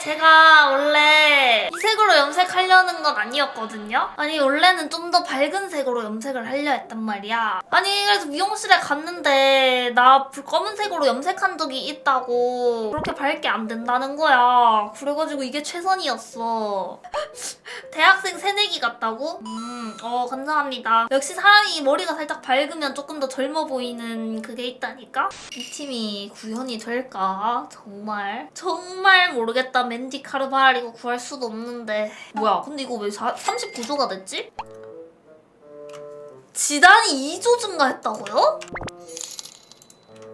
제가 원래 이 색으로 염색하려는 건 아니었거든요. 아니 원래는 좀 더 밝은 색으로 염색을 하려 했단 말이야. 아니 그래서 미용실에 갔는데 나 불- 검은색으로 염색한 적이 있다고 그렇게 밝게 안 된다는 거야. 그래가지고 이게 최선이었어. 대학생 새내기 같다고? 음, 어 감사합니다. 역시 사람이 머리가 살짝 밝으면 조금 더 젊어 보이는 그게 있다니까? 이 팀이 구현이 될까? 정말 정말 모르겠다. 맨디 카르발 이거 구할 수도 없는데 뭐야? 근데 이거 왜 39조가 됐지? 지단이 2조 증가했다고요?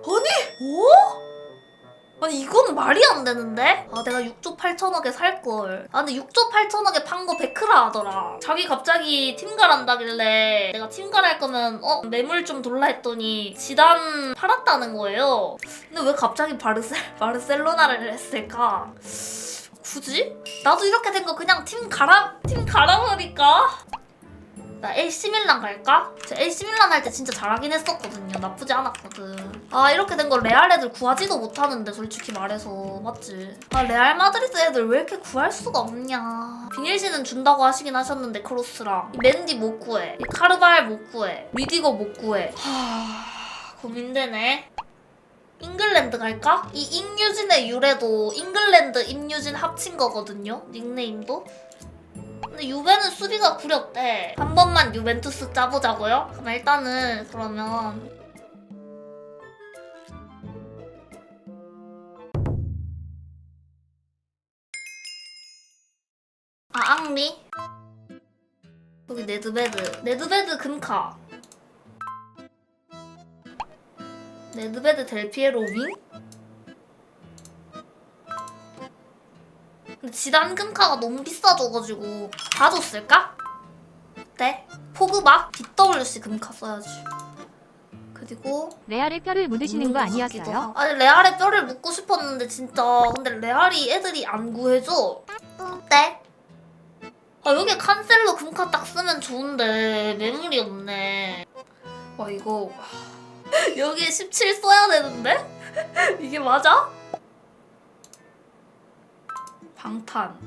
아니, 어? 아니 이거는 말이 안 되는데? 아 내가 6조 8천억에 살걸 아 근데 6조 8천억에 판거 100크라 하더라 자기 갑자기 팀갈 한다길래 내가 팀갈 할 거면 어 매물 좀 돌라 했더니 지단 팔았다는 거예요 근데 왜 갑자기 바르셀, 바르셀로나를 했을까? 굳이? 나도 이렇게 된 거 그냥 팀 갈아 팀 갈아버릴까? 나 AC 밀란 갈까? 저 AC 밀란 할 때 진짜 잘하긴 했었거든요. 나쁘지 않았거든. 아 이렇게 된 거 레알 애들 구하지도 못하는데 솔직히 말해서 맞지? 아 레알 마드리드 애들 왜 이렇게 구할 수가 없냐? 비닐씨는 준다고 하시긴 하셨는데 크로스랑 이 맨디 못 구해. 이 카르발 못 구해. 리디거 못 구해. 하 고민되네. 잉글랜드 갈까? 이 임유진의 유래도 잉글랜드 임유진 합친 거거든요. 닉네임도. 근데 유벤은 수비가 구렸대. 한 번만 유벤투스 짜보자고요? 그럼 일단은 그러면 아 앙리 여기 네드베드 네드베드 금카 네드베드 델피에로 윙? 근데 지단 금카가 너무 비싸져가지고 다 줬을까? 네 포그바 BWC 금카 써야지 그리고 레알의 뼈를 묻으시는 거 아니었어요? 아니 레알에 뼈를 묻고 싶었는데 진짜 근데 레알이 애들이 안 구해줘 네? 아 여기 칸셀로 금카 딱 쓰면 좋은데 매물이 없네 와 이거 여기에 17 써야 되는데? 이게 맞아? 방탄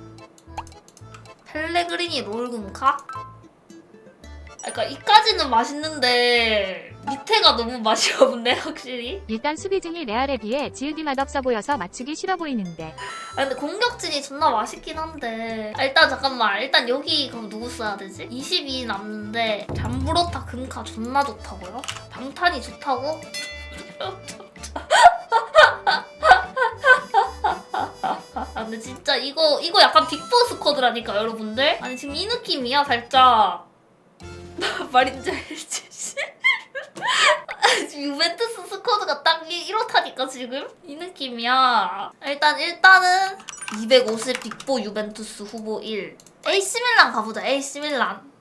펠레그리니 롤 금카? 아, 그러니까 이까지는 맛있는데 밑에가 너무 맛이 없네 확실히 일단 수비진이 레알에 비해 지으디 맛없어 보여서 맞추기 싫어 보이는데 아 근데 공격진이 존나 맛있긴 한데 아, 일단 잠깐만 일단 여기 그럼 누구 써야 되지? 22 남는데 잠브로타 금카 존나 좋다고요? 방탄이 좋다고? 아 근데 진짜 이거 이거 약간 빅보스 코드라니까 여러분들 아니 지금 이 느낌이야 살짝 말인지 알지? 지금 유벤투스 스쿼드가 딱 이- 이렇다니까 지금? 이 느낌이야. 일단 일단은 250 빅보 유벤투스 후보 1 AC 밀란 가보자 AC 밀란.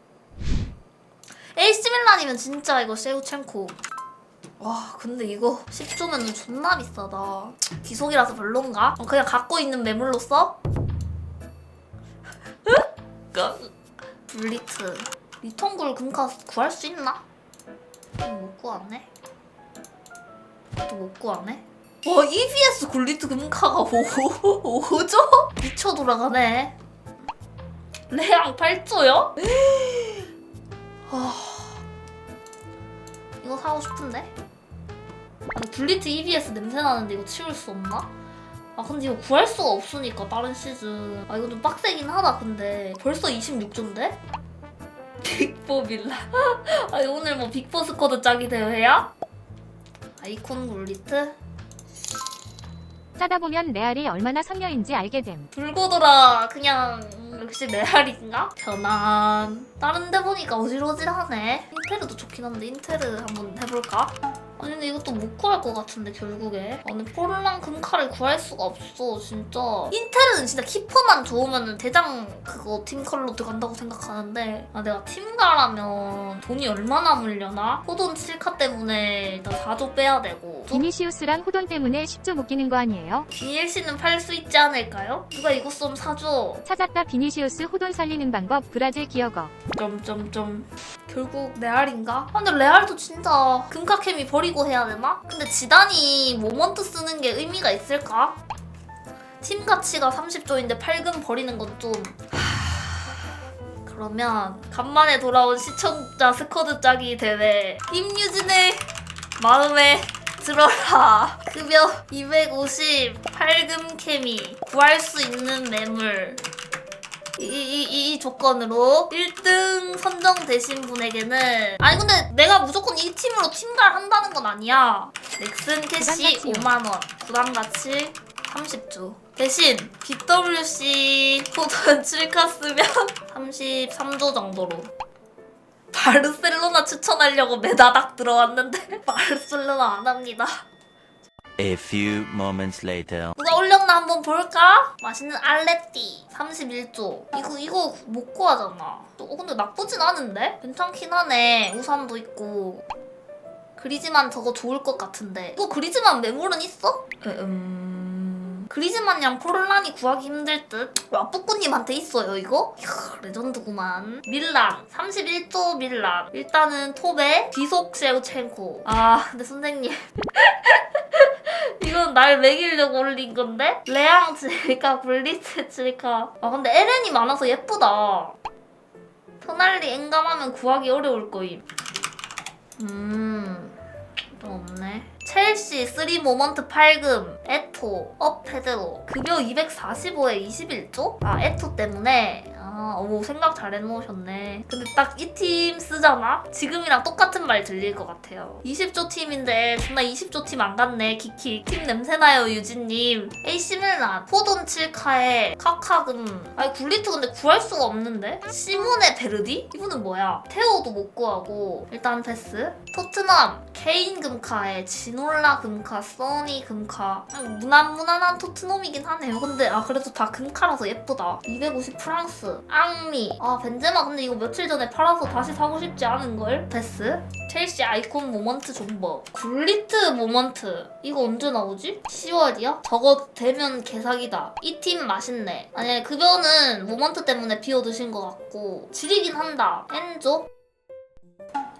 AC 밀란이면 진짜 이거 세우첸코. 와 근데 이거 10조면 존나 비싸다. 기속이라서 별론가? 어, 그냥 갖고 있는 매물로 써? 블리트 리턴굴 금카 구할 수 있나? 어, 못 구하네 또 못 구하네 와 EBS 굴리트 금카가 5, 5조? 미쳐 돌아가네 레앙 8조요? 아, 이거 사고 싶은데? 아니 굴리트 EBS 냄새 나는데 이거 치울 수 없나? 아 근데 이거 구할 수가 없으니까 다른 시즌 아 이거 좀 빡세긴 하다 근데 벌써 26조인데? 빅보 빌라 아니 오늘 뭐 빅보 스쿼드 짝이 대회야? 아이콘 굴리트? 짜다 보면 레알이 얼마나 선녀인지 알게 됨. 불고 돌아 그냥 음, 역시 메아리인가? 편안 다른 데 보니까 어질어질하네 인테르도 좋긴 한데 인테르 한번 해볼까? 아니 근데 이것도 못 구할 것 같은데 결국에 아니 포르랑 금카를 구할 수가 없어 진짜 인테르는 진짜 키퍼만 좋으면 대장 그거 팀 컬러 들어간다고 생각하는데 아 내가 팀가라면 돈이 얼마나 물려나? 호돈 7카 때문에 일단 4조 빼야 되고 비니시우스랑 호돈 때문에 10조 묶이는 거 아니에요? 비닐씨는 팔 수 있지 않을까요? 누가 이거 좀 사줘 찾았다 비니시우스 호돈 살리는 방법 브라질 기어거. 점점점 결국 레알인가? 아, 근데 레알도 진짜 금카케미 버리 고 해야 되나? 근데 지단이 모먼트 쓰는 게 의미가 있을까? 팀 가치가 30조인데 8금 버리는 건 좀... 그러면 간만에 돌아온 시청자 스쿼드 짜기 대회 임유진의 마음에 들어라 급여 250 8금 케미 구할 수 있는 매물 이, 이, 이, 이 조건으로 1등 선정되신 분에게는 아니 근데 내가 무조건 이 팀으로 팀갈 한다는 건 아니야. 넥슨 캐시 부담가치요. 5만원 부담가치 30주 대신 BWC 포돈 7카 쓰면 33조 정도로. 바르셀로나 추천하려고 매다닥 들어왔는데 바르셀로나 안 합니다 A few moments later. 누가 올렸나 한번 볼까? 맛있는 알레띠 31조. 이거 이거 못 구하잖아. 어, 근데 나쁘진 않은데? 괜찮긴 하네. 우산도 있고. 그리지만 저거 좋을 것 같은데. 이거 그리지만 매물은 있어? 에, 음... 그리지만 양 포르란이 구하기 힘들 듯? 와뿌꾸님한테 있어요 이거? 이야 레전드구만. 밀란 31조 밀란. 일단은 톱에 비속 셰우첸코 아. 근데 선생님 이건 날 먹이려고 올린 건데? 레앙 칠까 블리츠 칠까 아 근데 에렌이 많아서 예쁘다. 토날리 엔감하면 구하기 어려울 거임. 음좀 없네. 첼시 3 모먼트 8금 에토 업 페드로. 급여 245에 21조? 아 에토 때문에 아, 오 생각 잘 해놓으셨네. 근데 딱 이 팀 쓰잖아? 지금이랑 똑같은 말 들릴 것 같아요. 20조 팀인데 존나 20조 팀 안 갔네. 키키. 팀 냄새나요 유진님. AC 밀란 포돈 7카에 카카금. 아니 굴리트 근데 구할 수가 없는데? 시모네 베르디? 이분은 뭐야? 테오도 못 구하고 일단 패스. 토트넘 케인 금카에 지놀라 금카, 써니 금카. 그냥 무난무난한 토트넘이긴 하네요. 근데 아 그래도 다 금카라서 예쁘다. 250 프랑스. 앙리. 아 벤제마 근데 이거 며칠 전에 팔아서 다시 사고 싶지 않은 걸. 패스. 첼시 아이콘 모먼트 존버. 굴리트 모먼트. 이거 언제 나오지? 10월이야? 저거 되면 개사기다. 이 팀 맛있네. 아니 급여는 모먼트 때문에 비워두신 것 같고 지리긴 한다. 엔조?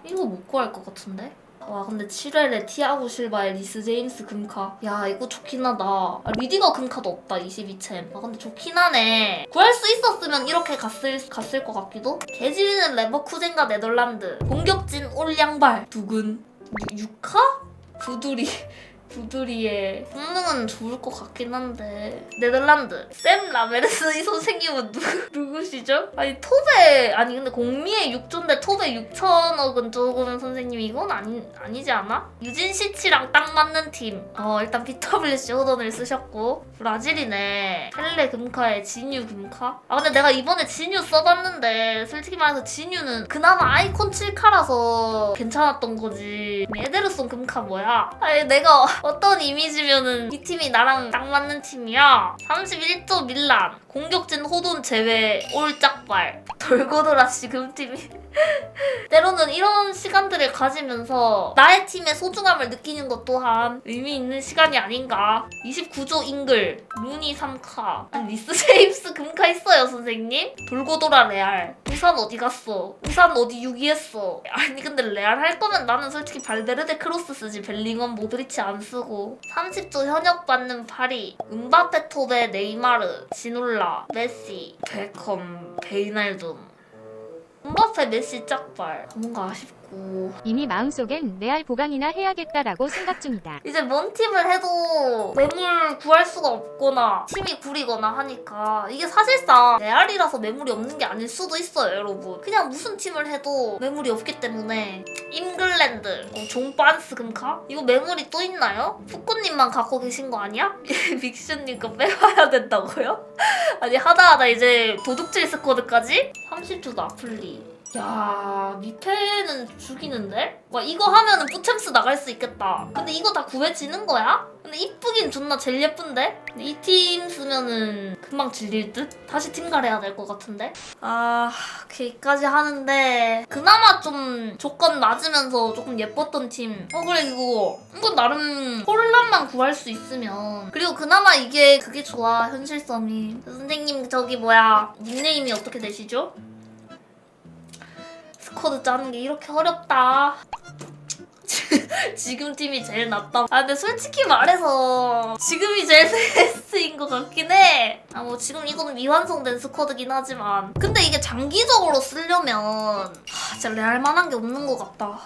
이거 못 구할 것 같은데? 와 근데 7회에 티아고 실바에 리스 제임스 금카. 야 이거 좋긴 하다. 아, 리디거 금카도 없다 22챔. 아 근데 좋긴 하네. 구할 수 있었으면 이렇게 갔을, 갔을 것 같기도? 개지리는 레버쿠젠과 네덜란드. 공격진 올양발. 두근. 유, 유카? 부두리 부두리의 성능은 좋을 것 같긴 한데 네덜란드 샘 라메르스 이 선생님은 누, 누구시죠? 아니 톱에 아니 근데 공미의 6조인데 톱에 6천억은 조금 선생님 이건 아니, 아니지 않아? 유진 시치랑 딱 맞는 팀. 어 일단 BWC 호돈을 쓰셨고 브라질이네. 펠레 금카에 진유 금카. 아 근데 내가 이번에 진유 써봤는데 솔직히 말해서 진유는 그나마 아이콘 7카라서 괜찮았던 거지. 에데르송 금카 뭐야? 아니 내가 어떤 이미지면은 이 팀이 나랑 딱 맞는 팀이야. 31조 밀란. 공격진 호돈 제외 올 짝발. 돌고 돌아씨 금팀이. 때로는 이런 시간들을 가지면서 나의 팀의 소중함을 느끼는 것 또한 의미 있는 시간이 아닌가. 29조 잉글, 루니 3카, 아니, 리스 제임스 금카 있어요, 선생님? 돌고 돌아 레알. 우산 어디 갔어? 우산 어디 유기했어? 아니 근데 레알 할 거면 나는 솔직히 발베르데 크로스 쓰지 벨링엄 모드리치 안 쓰고 30조 현역 받는 파리 음바페 톱에 네이마르 지놀라 메시 베컴 베이날둠 음바페 메시 짝발 뭔가 아쉽 고 이미 마음속엔 레알 보강이나 해야겠다라고 생각 중이다. 이제 뭔 팀을 해도 매물 구할 수가 없거나 팀이 구리거나 하니까 이게 사실상 레알이라서 매물이 없는 게 아닐 수도 있어요 여러분 그냥 무슨 팀을 해도 매물이 없기 때문에 잉글랜드 어, 종반스 금카? 이거 매물이 또 있나요? 푸꾸님만 갖고 계신 거 아니야? 빅슈님 거 빼와야 된다고요? 아니 하다하다 이제 도둑질 스쿼드까지? 30주 나플리 야 미패는 죽이는데? 와 이거 하면은 뿌챔스 나갈 수 있겠다 근데 이거 다 구해지는 거야? 근데 이쁘긴 존나 제일 예쁜데? 이 팀 쓰면은 금방 질릴 듯? 다시 팀갈 해야 될 것 같은데? 아 여기까지 하는데 그나마 좀 조건 맞으면서 조금 예뻤던 팀 어 그래 이거 이건 나름 폴란만 구할 수 있으면 그리고 그나마 이게 그게 좋아 현실성이 선생님 저기 뭐야 닉네임이 어떻게 되시죠? 스쿼드 짜는 게 이렇게 어렵다. 지금 팀이 제일 낫다. 아 근데 솔직히 말해서 지금이 제일 베스트인 것 같긴 해. 아 뭐 지금 이거는 미완성된 스쿼드긴 하지만 근데 이게 장기적으로 쓰려면 하, 진짜 레알 만한 게 없는 것 같다.